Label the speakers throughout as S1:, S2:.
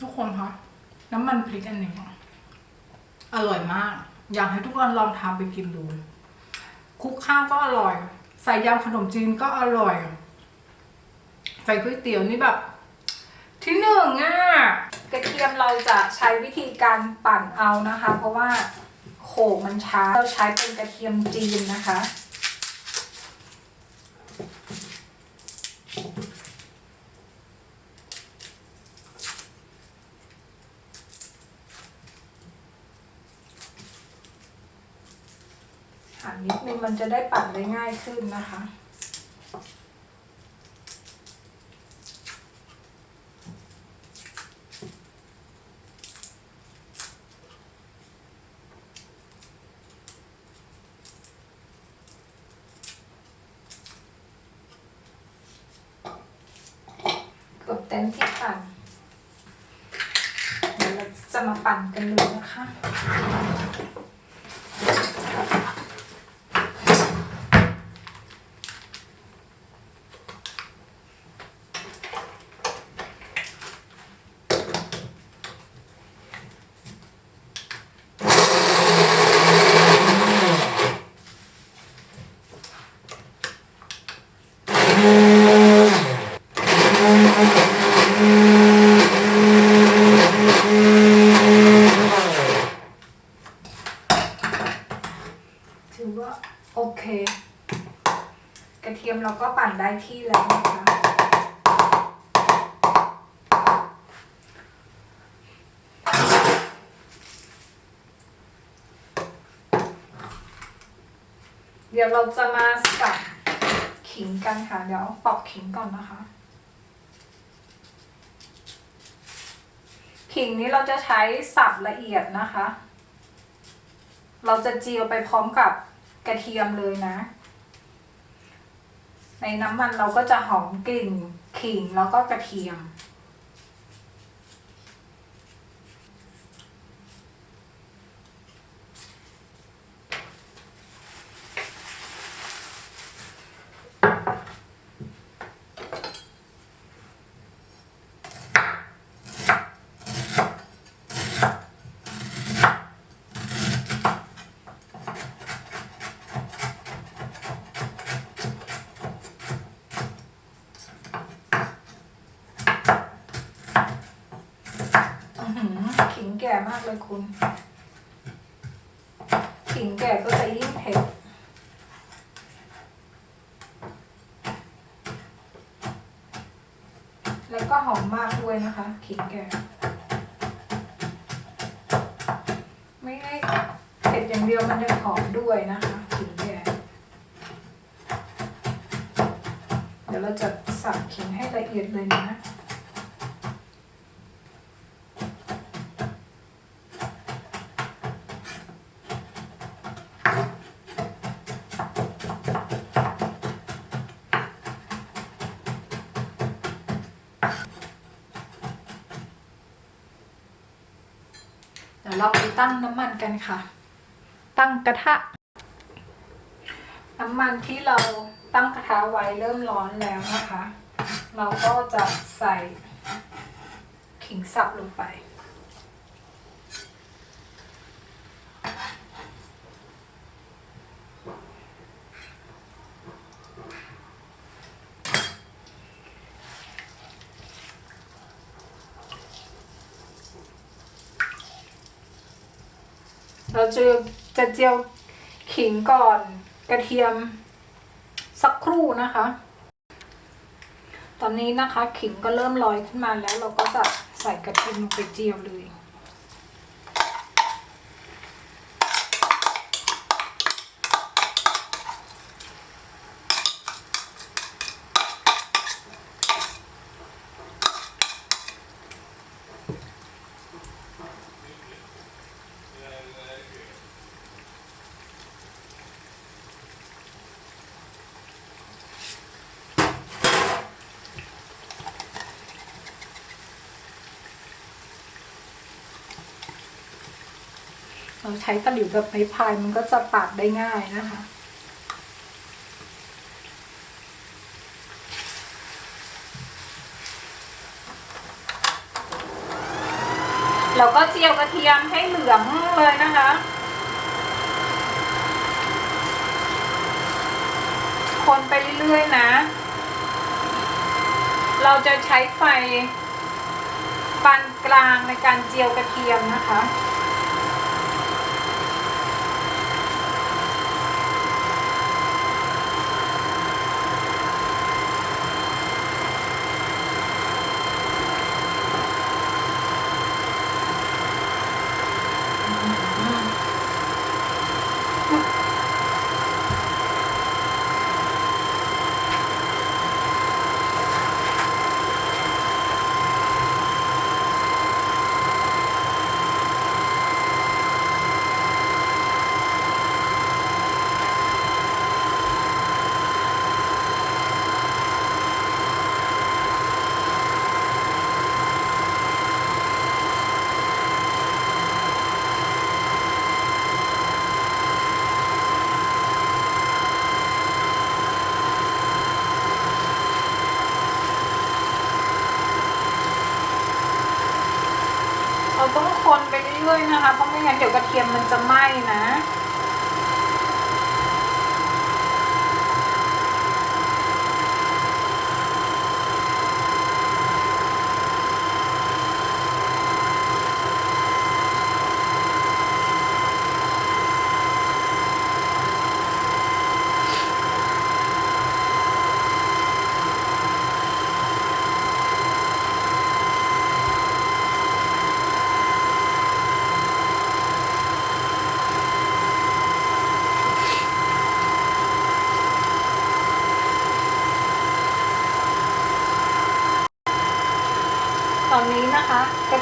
S1: ทุกคนคะน้ำมันพริกอันนี้อร่อยมาก อยากให้ทุกคนลองทำไปกินดู คุกข้าวก็อร่อย ใส่ยำขนมจีนก็อร่อย ใส่ก๋วยเตี๋ยวนี่แบบ ที่หนึ่งอะกระเทียมเราจะใช้วิธีการปั่นเอานะคะ เพราะว่าโขมันช้าเราใช้เป็นกระเทียมจีนนะคะ นิดนึงมันจะได้ปั่นได้ง่ายขึ้นนะคะกือบเต็มที่ปั่นเดี๋ยวเราจะมาปั่นกันเลยนะคะ ถือว่า โอเค กระเทียมเราก็ปั่นได้ที่แล้วนะคะเดี๋ยวเราจะมาสับขิงกันค่ะ เดี๋ยวปอกขิงก่อนนะคะ ขิงนี้เราจะใช้สับละเอียดนะคะ เราจะเจียวไปพร้อมกับ กระเทียมเลยนะ ในน้ำมันเราก็จะหอมกลิ่นขิงแล้วก็กระเทียม อื้อหือขิงแก่มากเลยคุณขิงแก่ก็จะยิ่งเผ็ดแล้วก็หอมมากด้วยนะคะขิงแก่ไม่ได้เผ็ดอย่างเดียวมันจะหอมด้วยนะคะขิงแก่เดี๋ยวเราจะสับขิงให้ละเอียดเลยนะ เดี๋ยวเราไปตั้งน้ำมันกันค่ะ ตั้งกระทะ น้ำมันที่เราตั้งกระทะไว้เริ่มร้อนแล้วนะคะ เราก็จะใส่ขิงสับลงไป จะจะเจียวขิงก่อนกระเทียมสักครู่นะคะ ตอนนี้นะคะขิงก็เริ่มลอยขึ้นมาแล้วเราก็จะใส่กระเทียมลงไปเจียวเลย เราใช้ตะหลิวแบบไม้พายมันก็จะปาดได้ง่ายนะคะ
S2: แล้วก็เจียวกระเทียมให้เหลืองเลยนะคะ คนไปเรื่อยๆนะ เราจะใช้ไฟปานกลางในการเจียวกระเทียมนะคะ ต้องคนไปเรื่อยๆนะคะ เพราะไม่งั้นเดี๋ยวกระเทียมมันจะไหม้นะ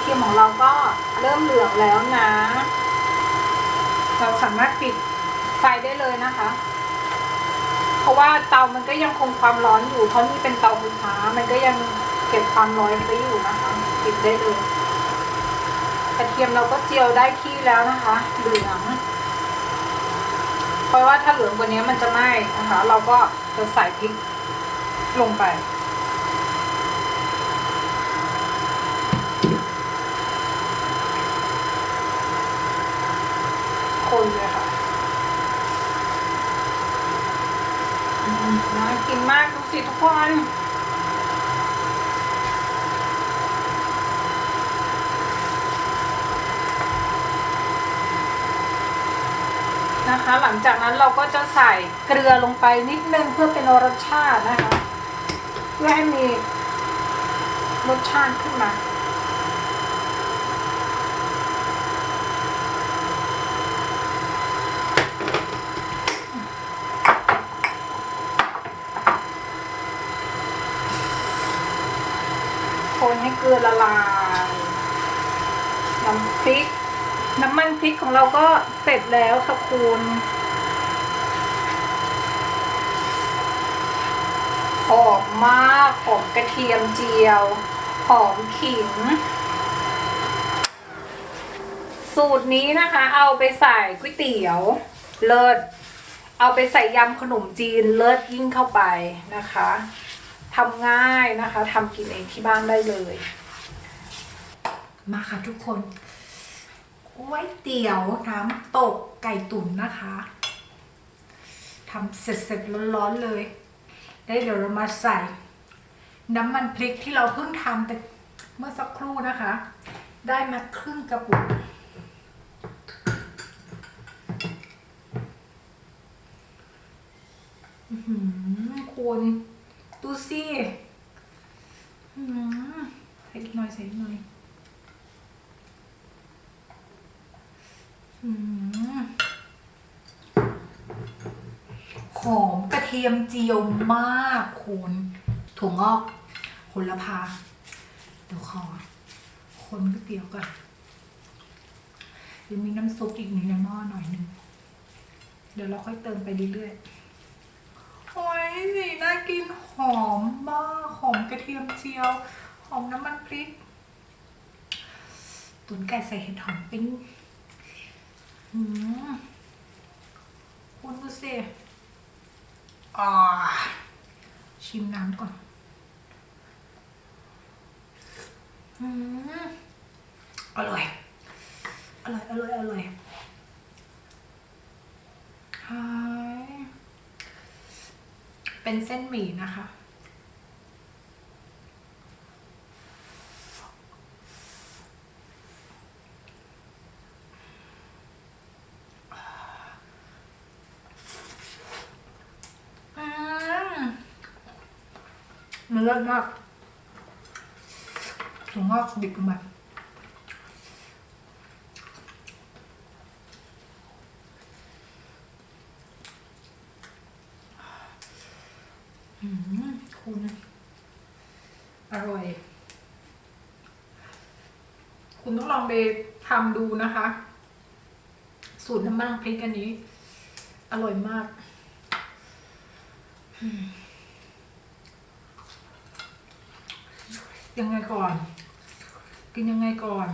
S2: เทียมของเราก็เริ่มเหลืองแล้วนะ เราสามารถปิดไฟได้เลยนะคะ เพราะว่าเตามันก็ยังคงความร้อนอยู่เพราะนี่เป็นเตาไฟฟ้ามันก็ยังเก็บความร้อนไว้อยู่นะคะปิดได้เลยกระเทียมเราก็เจียวได้ที่แล้วนะคะ เหลืองเพราะว่าถ้าเหลืองกว่านี้มันจะไหม้นะคะ เราก็จะใส่พริกลงไป คนเลยค่ะอืมน่ากิน มากดูสิทุกคนนะคะ หลังจากนั้นเราก็จะใส่เกลือลงไปนิดนึงเพื่อเป็นรสชาตินะคะ เพื่อให้มีรสชาติขึ้นมา ให้เกลือละลายน้ำพริก น้ำมันพริกของเราก็เสร็จแล้วค่ะคุณหอมมากหอมกระเทียมเจียวหอมขิง สูตรนี้นะคะ เอาไปใส่ก๋วยเตี๋ยว เลิศเอาไปใส่ยำขนมจีนเลิศยิ่งเข้าไปนะคะ ทำง่ายนะคะทำกินเองที่บ้านได้เลย
S1: มาค่ะทุกคนก๋วยเตี๋ยวน้ำตกไก่ตุ๋นนะคะทำเสร็จๆร้อนๆเลย ได้เดี๋ยวเรามาใส่ น้ำมันพริกที่เราเพิ่งทำไปเมื่อสักครู่นะคะ ได้มาครึ่งกระปุกอือหือคุณ ดูสิอื้อหือใส่อีกหน่อยใส่อีกหน่อยอืมหอมกระเทียมเจียวมากคุณถั่วงอกโหระพาเดี๋ยวขอคนก๋วยเตี๋ยวก่อนเดี๋ยวมีน้ำซุปอีกในหม้อหน่อยหนึง เดี๋ยวเราค่อยเติมไปเรื่อยๆโอ้ย สีน่ากินหอมมากหอมกระเทียมเจียว หอมน้ำมันพริก ตุ๋นไก่ใส่เห็ดหอมปิ้งอืมคุณดูสิอ่าชิมน้ำก่อน อืมอร่อย อร่อย อร่อย อร่อยหาย เป็นเส้นหมี่นะคะอืมมันเลิศมากถั่วงอกดิบลงมาอืมคุณ อร่อย คุณต้องลองไป ทำดูนะคะ สูตรน้ำมันพริกอันนี้ อร่อยมากยังไงก่อน กินยังไงก่อน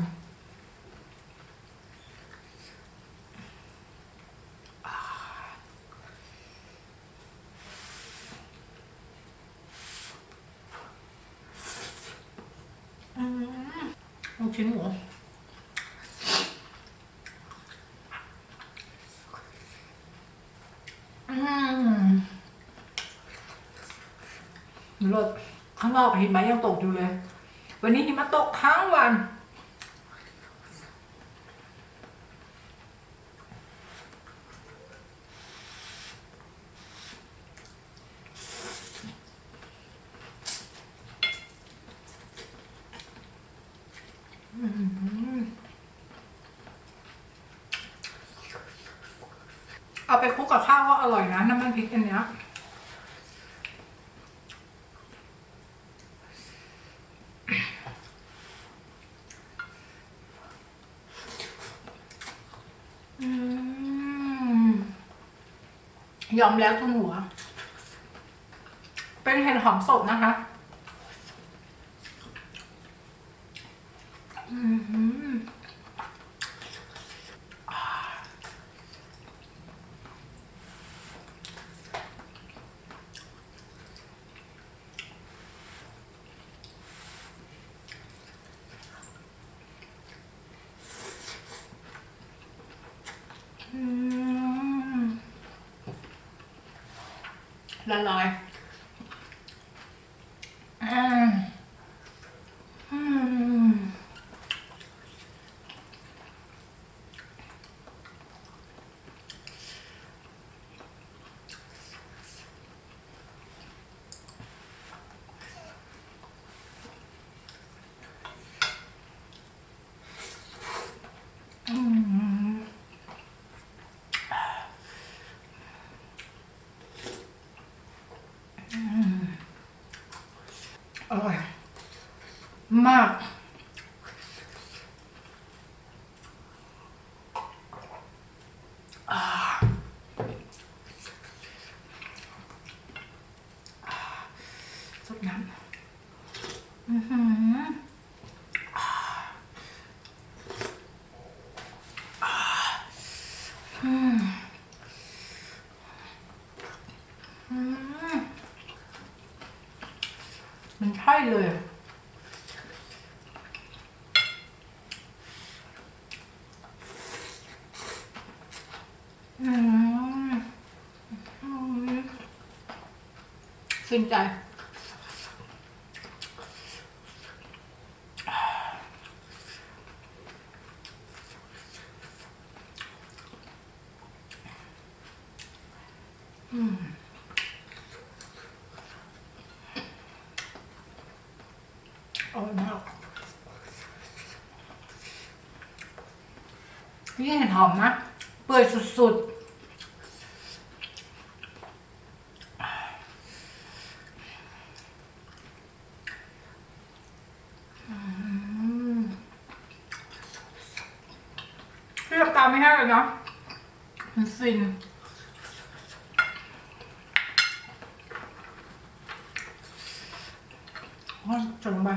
S1: อืมลูกชิ้นหมู อืมรถข้างนอกหิมะยังตกอยู่เลย วันนี้หิมะตกทั้งวัน เอาไปคลุกกับข้าวก็อร่อยนะน้ำมันพริกอันเนี้ยอืมยอมแล้วทุนหัว เป็นเห็ดหอมสดนะคะ ละลายอืมอืม อืมอืมอร่อย มากอ่าสดน้ำ อือหืออืมอืมมันใช่เลยอะอืมอืม สิ้นใจอืมอร่อยมากนี่เห็นหอมนะเปื่อยสุดๆอืมเรียบตาม ไม่ให้เลยเนาะมันฟินจังไป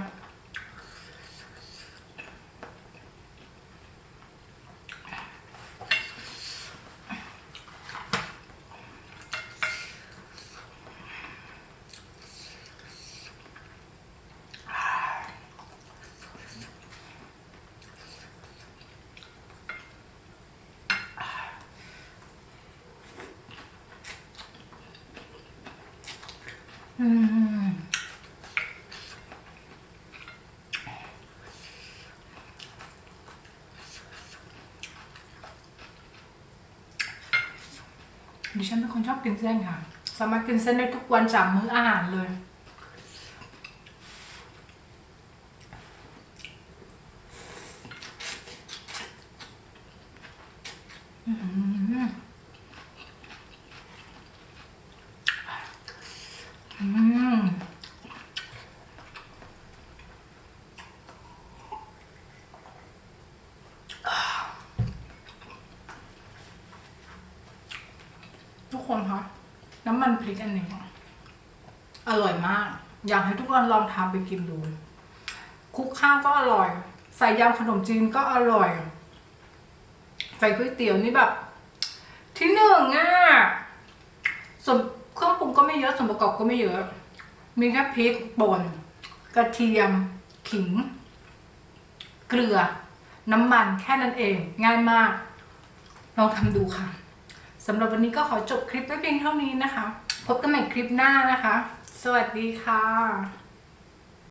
S1: ดิฉันเป็นคนชอบกินเส้นค่ะ สามารถกินเส้นได้ทุกวันจากมื้ออาหารเลย อื้อหืออืม ทุกคนคะน้ำมันพริกอันนี้อร่อยมาก อยากให้ทุกคนลองทำไปกินดูคุกข้าวก็อร่อย ใส่ยำขนมจีนก็อร่อย ใส่ก๋วยเตี๋ยวนี่แบบ ที่หนึ่งอะส่วนเครื่องปรุงก็ไม่เยอะส่วนประกอบก็ไม่เยอะ มีแค่พริกป่นกระเทียมขิง เกลือ น้ำมันแค่นั้นเอง ง่ายมาก ลองทำดูค่ะ สำหรับวันนี้ก็ขอจบคลิปไว้เพียงเท่านี้นะคะ พบกันใหม่คลิปหน้านะคะ สวัสดีค่ะ